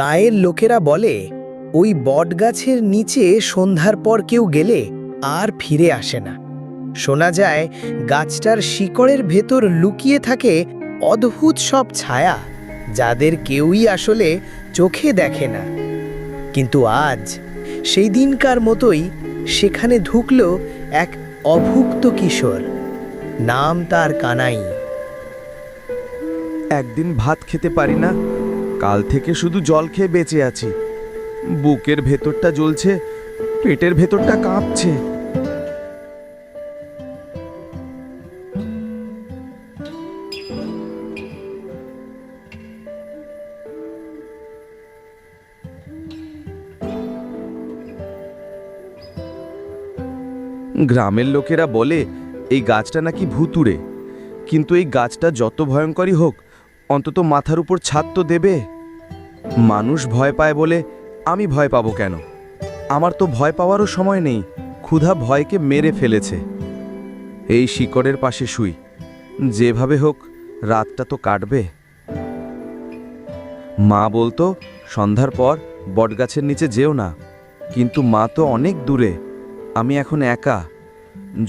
গায়ের লোকেরা বলে, ওই বটগাছের নিচে সন্ধ্যার পর কেউ গেলে আর ফিরে আসে না। শোনা যায়, গাছটার শিকড়ের ভেতর লুকিয়ে থাকে অদ্ভুত সব ছায়া, যাদের কেউই আসলে চোখে দেখে না। কিন্তু আজ, সেই দিনকার মতোই সেখানে ঢুকল এক অভুক্ত কিশোর, নাম তার কানাই। একদিন ভাত খেতে পারি না কাল থেকে শুধু জল খেয়ে বেঁচে আছি। বুকের ভেতরটা জ্বলছে, পেটের ভেতরটা কাঁপছে। গ্রামের লোকেরা বলে, এই গাছটা নাকি ভুতুড়ে। কিন্তু এই গাছটা যত ভয়ঙ্করই হোক অন্তত মাথার উপর ছাদ তো দেবে। মানুষ ভয় পায় বলে আমি ভয় পাবো কেন? আমার তো ভয় পাওয়ারও সময় নেই, ক্ষুধা ভয়কে মেরে ফেলেছে। এই শিকড়ের পাশে শুই, যেভাবে হোক রাতটা তো কাটবে। মা বলতো, সন্ধ্যার পর বটগাছের নিচে যেও না, কিন্তু মা তো অনেক দূরে, আমি এখন একা।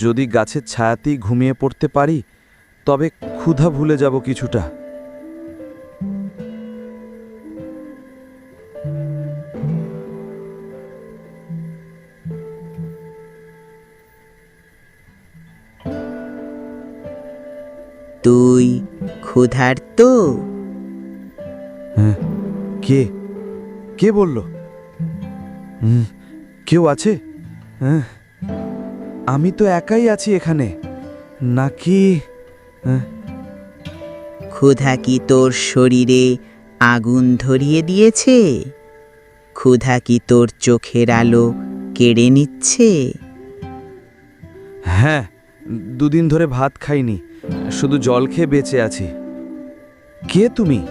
যদি গাছের ছায়াতেই ঘুমিয়ে পড়তে পারি, তবে ক্ষুধা ভুলে যাব কিছুটা। ক্ষুধার্ত। হ্যাঁ কে? কে বলল? হুম, কেউ আছে? হ্যাঁ আমি তো একাই আছি এখানে নাকি? হ্যাঁ, ক্ষুধা কি তোর শরীরে আগুন ধরিয়ে দিয়েছে? ক্ষুধা কি তোর চোখের আলো কেড়ে নিচ্ছে? হ্যাঁ দুদিন ধরে ভাত খাইনি শুধু জল খেয়ে বেঁচে আছি। কে তুমি?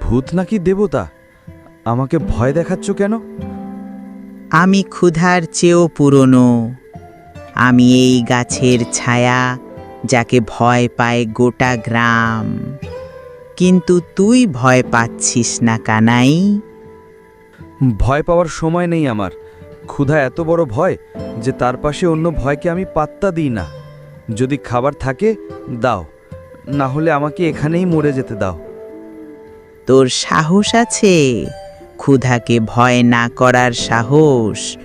ভূত নাকি দেবতা? আমাকে ভয় দেখাচ্ছ কেন? আমি ক্ষুধার চেয়েও পুরনো। আমি এই গাছের ছায়া যাকে ভয় পায় গোটা গ্রাম। কিন্তু তুই ভয় পাচ্ছিস না কানাই। ভয় পাওয়ার সময় নেই আমার। ক্ষুধা এত বড় ভয় যে তার পাশে অন্য ভয়কে আমি পাত্তা দিই না। যদি খাবার থাকে দাও। না হলে আমাকে এখানেই মরে যেতে দাও। তোর সাহস আছে? ক্ষুধাকে ভয় না করার সাহস।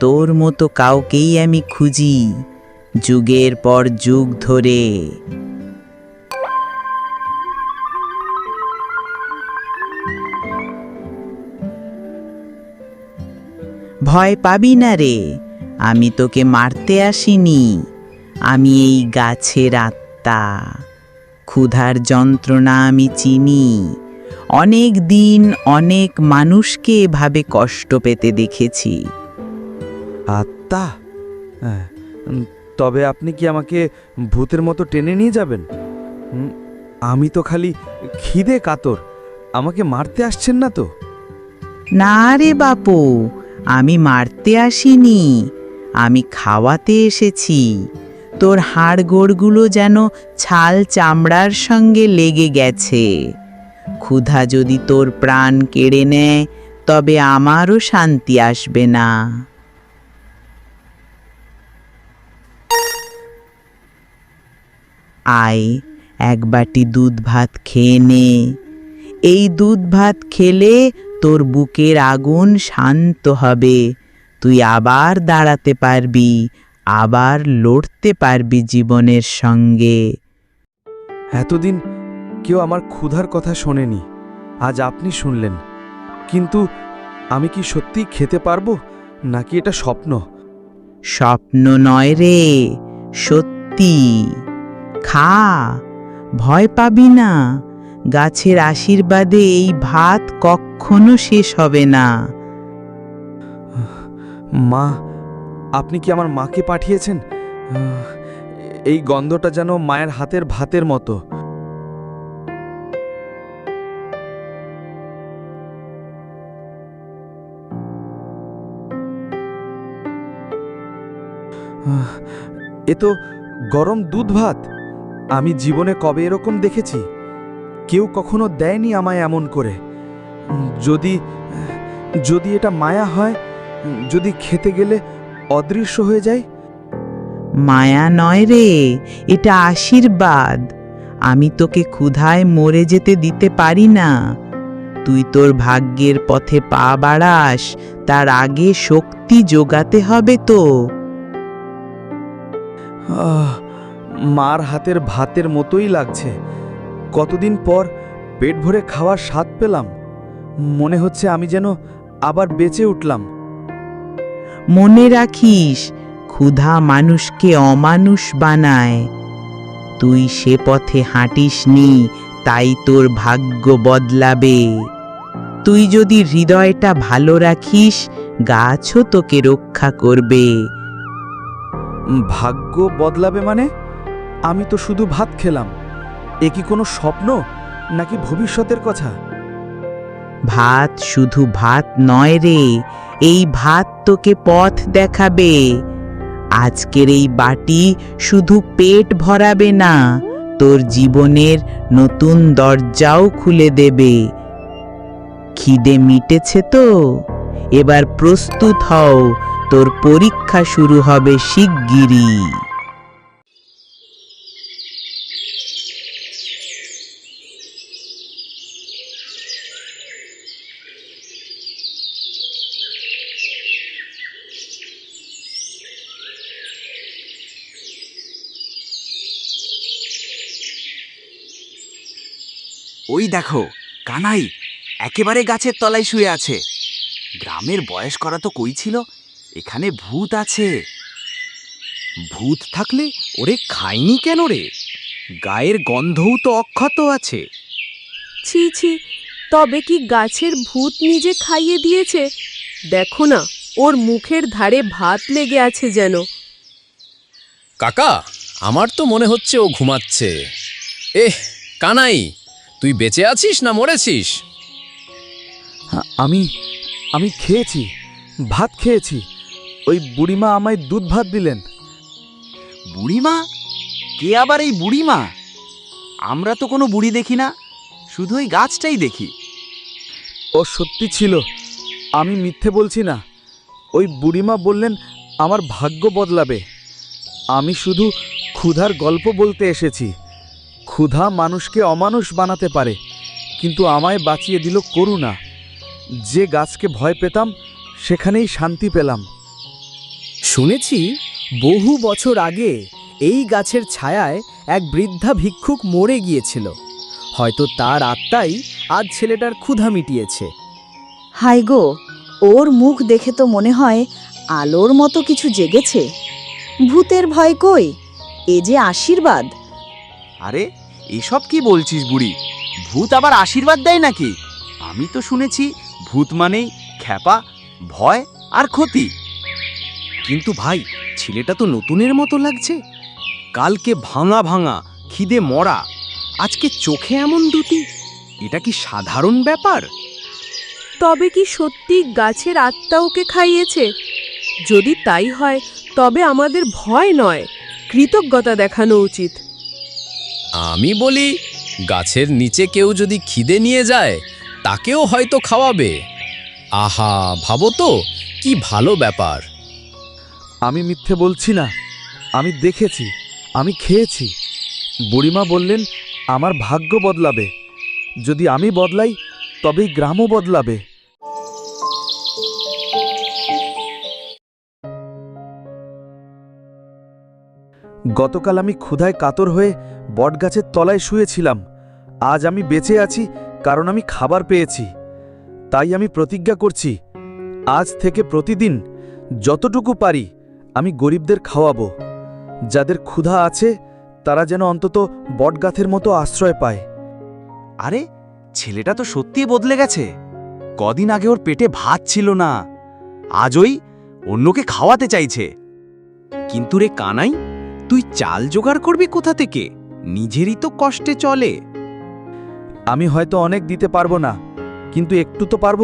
তোর মতো কাউকেই আমি খুঁজি যুগের পর যুগ ধরে। ভয় পাবি না রে, আমি তোকে মারতে আসিনি। আমি এই গাছের আত্মা ক্ষুধার যন্ত্রণা আমি চিনি। অনেক দিন অনেক মানুষকে এভাবে কষ্ট পেতে দেখেছি। আত্মা? হ্যাঁ, তবে আপনি কি আমাকে ভূতের মতো টেনে নিয়ে যাবেন? আমি তো খালি খিদে কাতর। আমাকে মারতে আসছেন না তো? না রে বাপু আমি মারতে আসিনি। আমি খাওয়াতে এসেছি। তোর হাড় গোড়গুলো যেন ছাল চামড়ার সঙ্গে লেগে গেছে। ক্ষুধা যদি তোর প্রাণ কেড়ে নেয়, তবে আমারও শান্তি আসবে না। আয়, এক বাটি দুধ ভাত খেয়ে নে। এই দুধ ভাত খেলে তোর বুকের আগুন শান্ত হবে। তুই আবার দাঁড়াতে পারবি আবার লড়তে পারবি জীবনের সঙ্গে। এতদিন কেউ আমার ক্ষুধার কথা শোনেনি। আজ আপনি শুনলেন। কিন্তু আমি কি সত্যি খেতে পারব নাকি এটা স্বপ্ন? স্বপ্ন নয় রে সত্যি। খা ভয় পাবি না। গাছের আশীর্বাদে এই ভাত কখনো শেষ হবে না। মা আপনি কি আমার মাকে পাঠিয়েছেন? এই গন্ধটা যেন মায়ের হাতের ভাতের মতো। এ তো গরম দুধ ভাত। আমি জীবনে কবে এরকম দেখেছি? কেউ কখনো দেয়নি আমায় এমন করে। যদি যদি এটা মায়া হয়, যদি খেতে গেলে অদৃশ্য হয়ে যায়। মায়া নয় রে এটা আশীর্বাদ। আমি তোকে ক্ষুধায় মরে যেতে দিতে পারি না। তুই তোর ভাগ্যের পথে পা বাড়াস তার আগে শক্তি যোগাতে হবে তো। মার হাতের ভাতের মতোই লাগছে। কতদিন পর পেট ভরে খাওয়ার স্বাদ পেলাম। মনে হচ্ছে আমি যেন আবার বেঁচে উঠলাম। মনে রাখিস, ক্ষুধা মানুষকে অমানুষ বানায়। তুই সে পথে হাঁটিসনি, তাই তোর ভাগ্য বদলাবে। তুই যদি হৃদয়টা ভালো রাখিস, গাছও তোকে রক্ষা করবে। ভাগ্য বদলাবে মানে? আমি তো শুধু ভাত খেলাম। এ কি কোনো স্বপ্ন, নাকি ভবিষ্যতের কথা? ভাত শুধু ভাত নয় রে, এই ভাত তোকে পথ দেখাবে। আজকের এই বাটি শুধু পেট ভরাবে না, তোর জীবনের নতুন দরজাও খুলে দেবে। খিদে মিটেছে তো, এবার প্রস্তুত হও, তোর পরীক্ষা শুরু হবে শিগগিরই। ওই দেখো কানাই একেবারে গাছের তলায় শুয়ে আছে। গ্রামের বয়স করা তো কই ছিল? এখানে ভূত আছে। ভূত থাকলে ওরে খায়নি কেন রে? গায়ের গন্ধও তো অক্ষত আছে। ছি ছি তবে কি গাছের ভূত নিজে খাইয়ে দিয়েছে? দেখো না ওর মুখের ধারে ভাত লেগে আছে যেন। কাকা আমার তো মনে হচ্ছে ও ঘুমাচ্ছে। এহ কানাই তুই বেঁচে আছিস না মরেছিস? আমি আমি খেয়েছি ভাত খেয়েছি। ওই বুড়িমা আমায় দুধ ভাত দিলেন। বুড়িমা? কে আবার এই বুড়িমা? আমরা তো কোনো বুড়ি দেখি না শুধু ওই গাছটাই দেখি। ও সত্যি ছিল আমি মিথ্যে বলছি না। ওই বুড়িমা বললেন আমার ভাগ্য বদলাবে। আমি শুধু ক্ষুধার গল্প বলতে এসেছি। ক্ষুধা মানুষকে অমানুষ বানাতে পারে কিন্তু আমায় বাঁচিয়ে দিল করুণা। যে গাছকে ভয় পেতাম সেখানেই শান্তি পেলাম। শুনেছি বহু বছর আগে এই গাছের ছায়ায় এক বৃদ্ধা ভিক্ষুক মরে গিয়েছিল। হয়তো তার আত্মাই আজ ছেলেটার ক্ষুধা মিটিয়েছে। হাই গো ওর মুখ দেখে তো মনে হয় আলোর মতো কিছু জেগেছে। ভূতের ভয় কই? এ যে আশীর্বাদ। আরে এসব কি বলছিস বুড়ি? ভূত আবার আশীর্বাদ দেয় নাকি? আমি তো শুনেছি ভূত মানেই খ্যাপা ভয় আর ক্ষতি। কিন্তু ভাই ছেলেটা তো নতুনের মতো লাগছে। কালকে ভাঙা ভাঙা খিদে মরা আজকে চোখে এমন দুটি এটা কি সাধারণ ব্যাপার? তবে কি সত্যি গাছের আত্মা ওকে খাইয়েছে? যদি তাই হয় তবে আমাদের ভয় নয়। কৃতজ্ঞতা দেখানো উচিত। আমি বলি, গাছের নিচে কেউ যদি খিদে নিয়ে যায়, তাকেও হয়তো খাওয়াবে। আহা, ভাবো তো, কি ভালো ব্যাপার। আমি মিথ্যে বলছি না, আমি দেখেছি, আমি খেয়েছি। বুড়িমা বললেন, আমার ভাগ্য বদলাবে। যদি আমি বদলাই, তবেই গ্রামও বদলাবে। গতকাল আমি ক্ষুধায় কাতর হয়ে বটগাছের তলায় শুয়েছিলাম। আজ আমি বেঁচে আছি, কারণ আমি খাবার পেয়েছি। তাই আমি প্রতিজ্ঞা করছি, আজ থেকে প্রতিদিন যতটুকু পারি আমি গরিবদের খাওয়াবো। যাদের ক্ষুধা আছে, তারা যেন অন্তত বটগাথের মতো আশ্রয় পায়। আরে, ছেলেটা তো সত্যিই বদলে গেছে। কদিন আগে ওর পেটে ভাত ছিল না। আজ ওই অন্যকে খাওয়াতে চাইছে। কিন্তু রে কানাই, তুই চাল জোগাড় করবি কোথা থেকে? নিজেরই তো কষ্টে চলে। আমি হয়তো অনেক দিতে পারব না কিন্তু একটু তো পারব।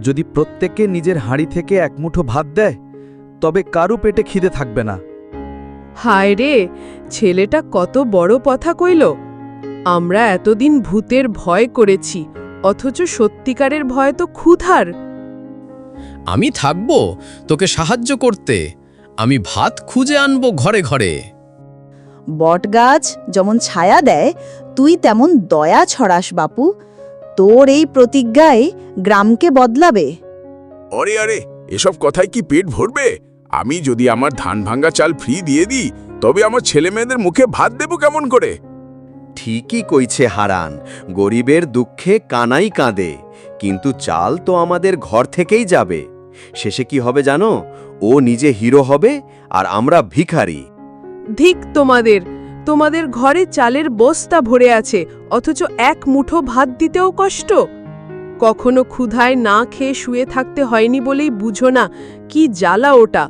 যদি প্রত্যেকে নিজের হাঁড়ি থেকে এক মুঠো ভাত দেয় তবে কারু পেটে খিদে থাকবে না। হায় রে ছেলেটা কত বড় কথা কইল। আমরা এতদিন ভূতের ভয় করেছি অথচ সত্যিকারের ভয় তো ক্ষুধার। আমি থাকব তোকে সাহায্য করতে আমি ভাত খুঁজে আনব ঘরে ঘরে। বটগাছ যেমন ছায়া দেয় তুই তেমন দয়া ছড়াস বাপু। তোর এই প্রতিজ্ঞায় গ্রামকে বদলাবে। আরে আরে এসব কথায় কি পেট ভরবে? আমি যদি আমার ধান ভাঙ্গা চাল ফ্রি দিয়ে দিই তবে আমার ছেলে মেয়েদের মুখে ভাত দেবো কেমন করে? ঠিকই কইছে হারান গরিবের দুঃখে কানাই কাঁদে কিন্তু চাল তো আমাদের ঘর থেকেই যাবে। শেষে কি হবে জানো? ও নিজে হিরো হবে আর আমরা ভিখারি। ধিক তোমাদের তোমাদের ঘরে চালের বস্তা ভরে আছে অথচ এক মুঠো ভাত দিতেও কষ্ট। কখনো ক্ষুধায় না খেয়ে শুয়ে থাকতে হয়নি বলেই বুঝো না কি জ্বালা ওটা।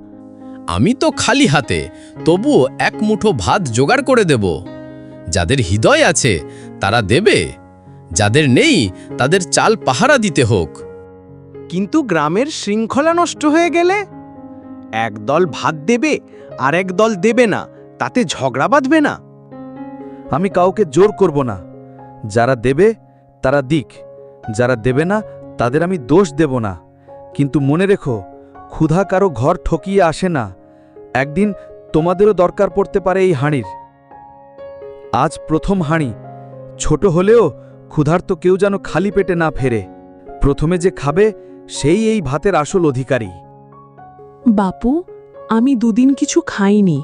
আমি তো খালি হাতে তবুও এক মুঠো ভাত জোগাড় করে দেব। যাদের হৃদয় আছে তারা দেবে। যাদের নেই তাদের চাল পাহারা দিতে হোক। কিন্তু গ্রামের শৃঙ্খলা নষ্ট হয়ে গেলে? এক দল ভাত দেবে আর এক দল দেবে না। তাতে ঝগড়া বাঁধবে না। আমি কাউকে জোর করব না। যারা দেবে তারা দিক। যারা দেবে না তাদের আমি দোষ দেব না। কিন্তু মনে রেখো ক্ষুধা কারও ঘর ঠকিয়ে আসে না। একদিন তোমাদেরও দরকার পড়তে পারে এই হাঁড়ির। আজ প্রথম হাঁড়ি। ছোট হলেও ক্ষুধার্ত কেউ যেন খালি পেটে না ফেরে। প্রথমে যে খাবে সেই এই ভাতের আসল অধিকারী। বাপু আমি দুদিন কিছু খাইনি।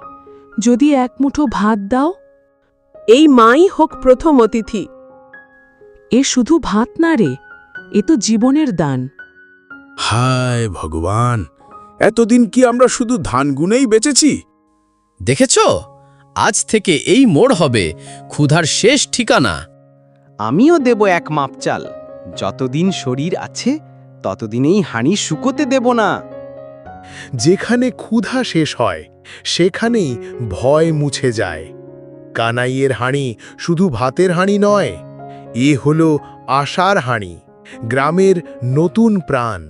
যদি এক মুঠো ভাত দাও? এই মাই হোক প্রথম অতিথি। এ শুধু ভাত না রে এ তো জীবনের দান। হায় ভগবান এতদিন কি আমরা শুধু ধান গুনেই বেঁচেছি? দেখেছ? আজ থেকে এই মোড় হবে ক্ষুধার শেষ ঠিকানা। আমিও দেব এক মাপচাল যতদিন শরীর আছে ততদিনেই হাঁড়ি শুকোতে দেব না। যেখানে ক্ষুধা শেষ হয়, সেখানেই ভয় মুছে যায়। কানাইয়ের হাঁড়ি শুধু ভাতের হাঁড়ি নয়, এ হল আশার হাঁড়ি, গ্রামের নতুন প্রাণ।